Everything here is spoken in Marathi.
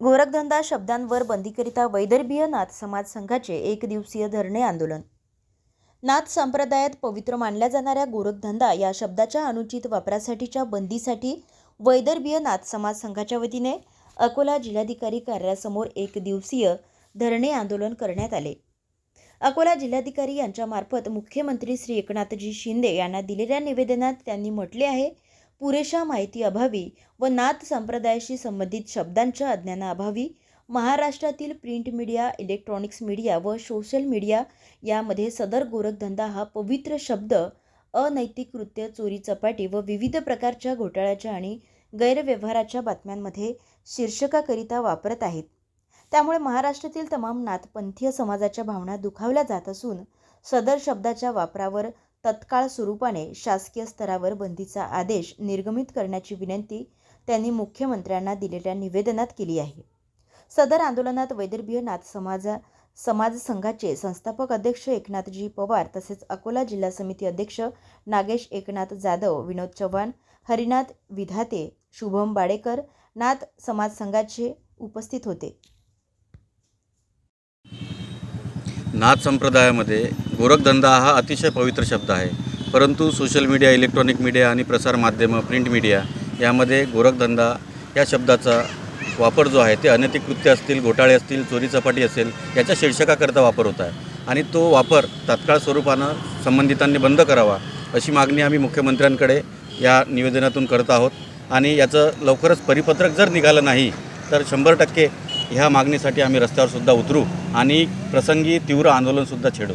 गोरखधंदा शब्दांवर बंदीकरिता वैदर्भीय नाथ समाज संघाचे एक दिवसीय धरणे आंदोलन. नाथ संप्रदायात पवित्र मानल्या जाणाऱ्या गोरखधंदा या शब्दाच्या अनुचित वापरासाठीच्या बंदीसाठी वैदर्भीय नाथ समाज संघाच्या वतीने अकोला जिल्हाधिकारी कार्यालयासमोर एक दिवसीय धरणे आंदोलन करण्यात आले. अकोला जिल्हाधिकारी यांच्यामार्फत मुख्यमंत्री श्री एकनाथजी शिंदे यांना दिलेल्या निवेदनात त्यांनी म्हटले आहे पुरेशा माहिती अभावी व नाथ संप्रदायाशी संबंधित शब्दांच्या अज्ञानाअभावी महाराष्ट्रातील प्रिंट मीडिया इलेक्ट्रॉनिक्स मीडिया व सोशल मीडिया यामध्ये सदर गोरखधंदा हा पवित्र शब्द अनैतिक कृत्य चोरी चपाटी व विविध प्रकारच्या घोटाळ्याच्या आणि गैरव्यवहाराच्या बातम्यांमध्ये शीर्षकाकरिता वापरत आहेत. त्यामुळे महाराष्ट्रातील तमाम नाथपंथीय समाजाच्या भावना दुखावल्या जात असून सदर शब्दाच्या वापरावर तत्काळ स्वरूपाने शासकीय स्तरावर बंदीचा आदेश निर्गमित करण्याची विनंती त्यांनी मुख्यमंत्र्यांना दिलेल्या निवेदनात केली आहे. सदर आंदोलनात वैदर्भीय नाथ समाजा समाज संघाचे संस्थापक अध्यक्ष एकनाथजी पवार तसेच अकोला जिल्हा समिती अध्यक्ष नागेश एकनाथ जाधव विनोद चव्हाण हरिनाथ विधाते शुभम बाडेकर नाथ समाज संघाचे उपस्थित होते. नाथ संप्रदायामध्ये गोरखधंदा हा अतिशय पवित्र शब्द आहे. परंतु सोशल मीडिया इलेक्ट्रॉनिक मीडिया आणि प्रसारमाध्यमं प्रिंट मीडिया यामध्ये गोरखधंदा या शब्दाचा वापर जो आहे ते अनैतिक कृत्य असतील घोटाळे असतील चोरी चपाटी असेल याच्या शीर्षकाकरता वापर होत आहे. आणि तो वापर तात्काळ स्वरूपानं संबंधितांनी बंद करावा अशी मागणी आम्ही मुख्यमंत्र्यांकडे या निवेदनातून करत आहोत. आणि याचं लवकरच परिपत्रक जर निघालं नाही तर शंभर टक्के ह्या मागणीसाठी आम्ही रस्त्यावर सुद्धा उतरू आणि प्रसंगी तीव्र आंदोलनसुद्धा छेडू.